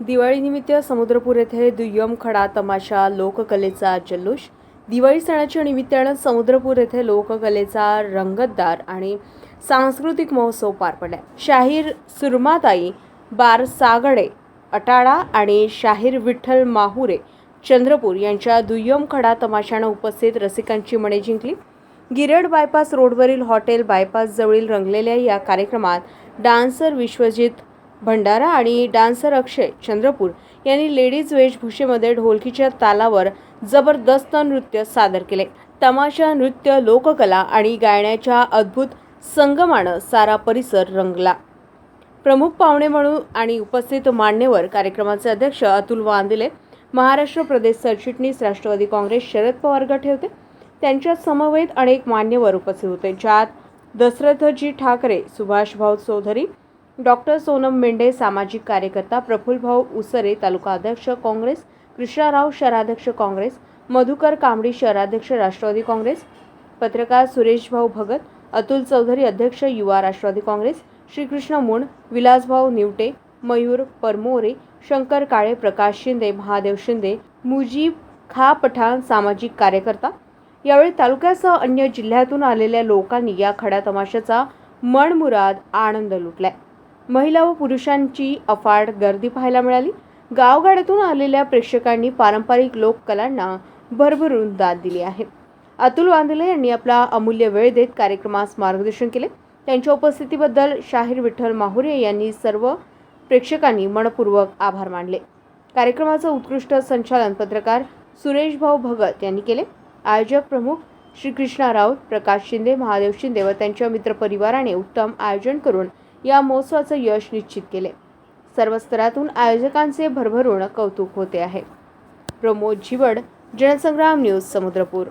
दिवाळीनिमित्त समुद्रपूर येथे दुय्यम खडा तमाशा लोककलेचा जल्लोष. दिवाळी सणाच्या निमित्तानं समुद्रपूर येथे लोककलेचा रंगतदार आणि सांस्कृतिक महोत्सव पार पडला शाहीर सुरमाताई बारसागडे अटाळा आणि शाहीर विठ्ठल माहुरे चंद्रपूर यांच्या दुय्यम खडा तमाशानं उपस्थित रसिकांची मने जिंकली. गिरड बायपास रोडवरील हॉटेल बायपास जवळील रंगलेल्या या कार्यक्रमात डान्सर विश्वजित भंडारा आणि डान्सर अक्षय चंद्रपूर यांनी लेडीज वेशभूषेमध्ये ढोलकीच्या तालावर जबरदस्त नृत्य सादर केले. तमाशा नृत्य लोककला आणि गायण्याच्या अद्भुत संगमानं सारा परिसर रंगला. प्रमुख पाहुणे म्हणून आणि उपस्थित मान्यवर कार्यक्रमाचे अध्यक्ष अतुल वांदिले महाराष्ट्र प्रदेश सरचिटणीस राष्ट्रवादी काँग्रेस शरद पवार गट होते. त्यांच्या समवेत अनेक मान्यवर उपस्थित होते ज्यात दशरथजी ठाकरे सुभाषभाऊ चौधरी डॉक्टर सोनम मेंढे सामाजिक कार्यकर्ता प्रफुल्लभाऊ उसरे तालुका अध्यक्ष काँग्रेस कृष्णाराव शहराध्यक्ष काँग्रेस मधुकर कांबडी शहराध्यक्ष राष्ट्रवादी काँग्रेस पत्रकार सुरेशभाऊ भगत अतुल चौधरी अध्यक्ष युवा राष्ट्रवादी काँग्रेस श्रीकृष्ण मुंड विलासभाऊ निवटे मयूर परमोरे शंकर काळे प्रकाश शिंदे महादेव शिंदे मुजीब खा पठाण सामाजिक कार्यकर्ता. यावेळी तालुक्यासह अन्य जिल्ह्यातून आलेल्या लोकांनी या खड्या तमाशाचा मनमुराद आनंद लुटलाय. महिला व पुरुषांची अफाट गर्दी पाहायला मिळाली. गावगाड्यातून आलेल्या प्रेक्षकांनी पारंपरिक लोककलांना भरभरून दाद दिली आहे. अतुल वांदले यांनी आपला अमूल्य वेळ देत कार्यक्रमास मार्गदर्शन केले. त्यांच्या उपस्थितीबद्दल शाहीर विठ्ठल माहुरे यांनी सर्व प्रेक्षकांनी मनपूर्वक आभार मानले. कार्यक्रमाचं उत्कृष्ट संचालन पत्रकार सुरेशभाऊ भगत यांनी केले. आयोजक प्रमुख श्रीकृष्णा राऊत प्रकाश शिंदे महादेव शिंदे व त्यांच्या मित्रपरिवाराने उत्तम आयोजन करून या महोत्सवाचं यश निश्चित केले. सर्व स्तरातून आयोजकांचे भरभरून कौतुक होते आहे. प्रमोद झिवड जनसंग्राम न्यूज समुद्रपूर.